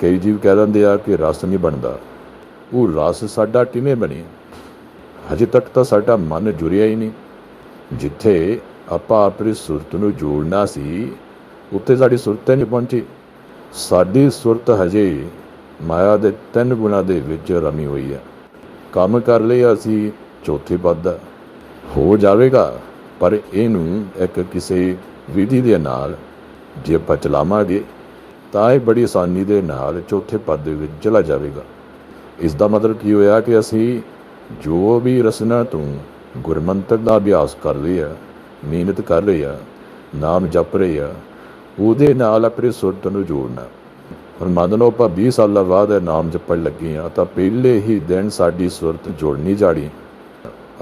ਕਈ ਜੀਵ ਕਹਿ ਦਿੰਦੇ ਆ ਕਿ ਰਸ ਨਹੀਂ ਬਣਦਾ। ਉਹ ਰਸ ਸਾਡਾ ਕਿਵੇਂ ਬਣੇ? ਹਜੇ ਤੱਕ ਤਾਂ ਸਾਡਾ ਮਨ ਜੁੜਿਆ ਹੀ ਨਹੀਂ। ਜਿੱਥੇ ਆਪਾਂ ਆਪਣੀ ਸੁਰਤ ਨੂੰ ਜੋੜਨਾ ਸੀ, ਉੱਥੇ ਸਾਡੀ ਸੁਰਤ ਹੀ ਨਹੀਂ ਪਹੁੰਚੀ। ਸਾਡੀ ਸੁਰਤ ਹਜੇ ਮਾਇਆ ਦੇ ਤਿੰਨ ਗੁਣਾ ਦੇ ਵਿੱਚ ਰਮੀ ਹੋਈ ਹੈ। ਕੰਮ ਕਰ ਲਿਆ ਅਸੀਂ, ਚੌਥੇ ਪਦ ਦਾ। ਹੋ ਜਾਵੇਗਾ, ਪਰ ਇਹਨੂੰ ਇੱਕ ਕਿਸੇ ਵਿਧੀ ਦੇ ਨਾਲ ਜੇ ਆਪਾਂ ਚਲਾਵਾਂਗੇ ਤਾਂ ਇਹ ਬੜੀ ਆਸਾਨੀ ਦੇ ਨਾਲ ਚੌਥੇ ਪਦ ਦੇ ਵਿੱਚ ਚਲਾ ਜਾਵੇਗਾ। ਇਸ ਦਾ ਮਤਲਬ ਕੀ ਹੋਇਆ ਕਿ ਅਸੀਂ ਜੋ ਵੀ ਰਸਨਾ ਤੋਂ ਗੁਰਮੰਤਕ ਦਾ ਅਭਿਆਸ ਕਰ ਰਹੇ ਆ, ਮਿਹਨਤ ਕਰ ਰਹੇ ਆ, ਨਾਮ ਜਪ ਰਹੇ ਆ, ਉਹਦੇ ਨਾਲ ਆਪਣੇ ਸੁਰਤ ਨੂੰ ਜੋੜਨਾ। ਹੁਣ ਮੰਨ ਲਓ ਆਪਾਂ 20 ਸਾਲਾਂ ਬਾਅਦ ਇਹ ਨਾਮ ਜਪਣ ਲੱਗੇ ਆ, ਤਾਂ ਪਹਿਲੇ ਹੀ ਦਿਨ ਸਾਡੀ ਸੁਰਤ ਜੋੜਨੀ ਜਾੜੀ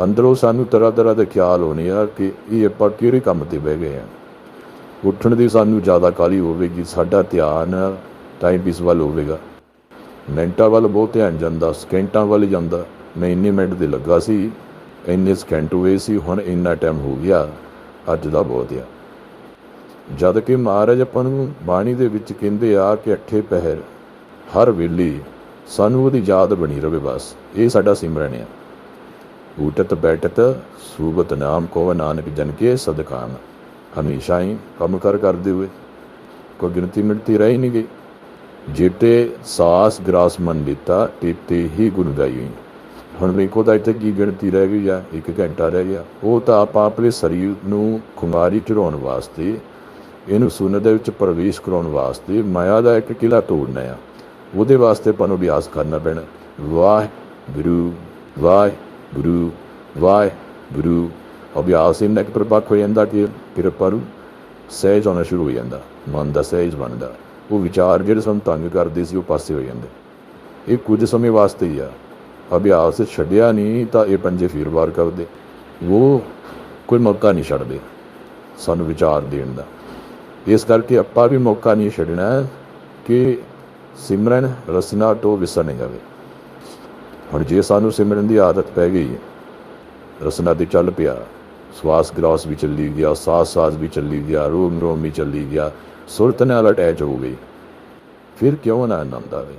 ਅੰਦਰੋਂ ਸਾਨੂੰ ਤਰ੍ਹਾਂ ਤਰ੍ਹਾਂ ਦੇ ਖਿਆਲ ਹੋਣੇ ਆ ਕਿ ਇਹ ਆਪਾਂ ਕਿਹੜੇ ਕੰਮ ਤੇ ਬਹਿ ਗਏ ਆ। ਉੱਠਣ ਦੀ ਸਾਨੂੰ ਜ਼ਿਆਦਾ ਕਾਲੀ ਹੋਵੇਗੀ, ਸਾਡਾ ਧਿਆਨ ਟਾਈਮ ਪੀਸ ਵੱਲ ਹੋਵੇਗਾ। ਮਿੰਟਾਂ ਵੱਲ ਬਹੁਤ ਧਿਆਨ ਜਾਂਦਾ, ਸਕਿੰਟਾਂ ਵੱਲ ਜਾਂਦਾ। ਮੈਂ ਇੰਨੇ ਮਿੰਟ ਦੇ ਲੱਗਾ ਸੀ, ਇੰਨੇ ਸਕਿੰਟ ਹੋਏ ਸੀ, ਹੁਣ ਇੰਨਾ ਟਾਈਮ ਹੋ ਗਿਆ, ਅੱਜ ਦਾ ਬਹੁਤ ਆ। ਜਦ ਕਿ ਮਹਾਰਾਜ ਆਪਾਂ ਨੂੰ ਬਾਣੀ ਦੇ ਵਿੱਚ ਕਹਿੰਦੇ ਆ ਕਿ ਅੱਠੇ ਪਹਿਰ ਹਰ ਵੇਲੇ ਸਾਨੂੰ ਉਹਦੀ ਯਾਦ ਬਣੀ ਰਵੇ ਬਸ, ਇਹ ਸਾਡਾ ਸਿਮਰਨ ਆ। ਊਟਤ ਬੈਠਤ ਸੂਬਤ ਨਾਮ ਕੋ ਨਾਨਕ ਜਨ ਕੇ ਸਦਕਾਮ। ਹਮੇਸ਼ਾ ਹੀ ਕੰਮ ਕਰ ਕਰਦੇ ਹੋਏ। ਕੋਈ ਗਿਣਤੀ ਮਿਣਤੀ ਰਹਿ ਹੀ ਨਹੀਂ ਗਈ। ਜਿਤੇ ਸਾਸ ਗ੍ਰਾਸ ਮੰਨ ਲਿੱਤਾ ਤੇਤੇ ਹੀ ਗੁਣ ਗਾਈ ਹੁਣ ਵੇਖੋ ਤਾਂ ਇੱਥੇ ਕੀ ਗਿਣਤੀ ਰਹਿ ਗਈ ਆ, ਇੱਕ ਘੰਟਾ ਰਹਿ ਗਿਆ। ਉਹ ਤਾਂ ਆਪਾਂ ਆਪਣੇ ਸਰੀਰ ਨੂੰ ਖੁਮਾਰੀ ਚੜਾਉਣ ਵਾਸਤੇ, ਇਹਨੂੰ ਸੁਨਤ ਦੇ ਵਿੱਚ ਪ੍ਰਵੇਸ਼ ਕਰਾਉਣ ਵਾਸਤੇ ਮਾਇਆ ਦਾ ਇੱਕ ਕਿਲਾ ਤੋੜਨਾ ਆ। ਉਹਦੇ ਵਾਸਤੇ ਆਪਾਂ ਨੂੰ ਅਭਿਆਸ ਕਰਨਾ ਪੈਣਾ। ਵਾਹਿਗੁਰੂ ਵਾਹਿਗੁਰੂ ਵਾਹਿਗੁਰੂ। ਅਭਿਆਸ ਇਹਨਾਂ ਇੱਕ ਪ੍ਰਪੱਖ ਹੋ ਜਾਂਦਾ ਕਿ ਕਿਰਪਾ ਨੂੰ ਸਹਿਜ ਹੋਣਾ ਸ਼ੁਰੂ ਹੋ ਜਾਂਦਾ ਮਨ ਦਾ ਸਹਿਜ ਬਣਦਾ ਉਹ ਵਿਚਾਰ ਜਿਹੜੇ ਸਾਨੂੰ ਤੰਗ ਕਰਦੇ ਸੀ ਉਹ ਪਾਸੇ ਹੋ ਜਾਂਦੇ ਇਹ ਕੁਝ ਸਮੇਂ ਵਾਸਤੇ ਹੀ ਆ ਅਭਿਆਸ ਛੱਡਿਆ ਨਹੀਂ ਤਾਂ ਇਹ ਪੰਜੇ ਫੇਰ ਵਾਰ ਕਰਦੇ ਉਹ ਕੋਈ ਮੌਕਾ ਨਹੀਂ ਛੱਡਦੇ ਸਾਨੂੰ ਵਿਚਾਰ ਦੇਣ ਦਾ ਇਸ ਕਰਕੇ ਆਪਾਂ ਵੀ ਮੌਕਾ ਨਹੀਂ ਛੱਡਣਾ ਕਿ ਸਿਮਰਨ ਰਸਨਾ ਤੋਂ ਵਿਸਰ ਨਹੀਂ ਜਾਵੇ ਹੁਣ ਜੇ ਸਾਨੂੰ ਸਿਮਰਨ ਦੀ ਆਦਤ ਪੈ ਗਈ ਰਸਨਾ ਤੇ ਚੱਲ ਪਿਆ ਸਵਾਸ ਗ੍ਰਾਸ ਵੀ ਚੱਲੀ ਗਿਆ ਸਾਹ ਸਾਜ਼ ਵੀ ਚੱਲੀ ਗਿਆ, ਰੋਮ ਰੋਮ ਵੀ ਚੱਲੀ ਗਿਆ। ਸੁਰਤ ਨਾਲ ਅਟੈਚ ਹੋ ਗਈ। ਫਿਰ ਕਿਉਂ ਨਾ ਆਨੰਦ ਆਵੇ?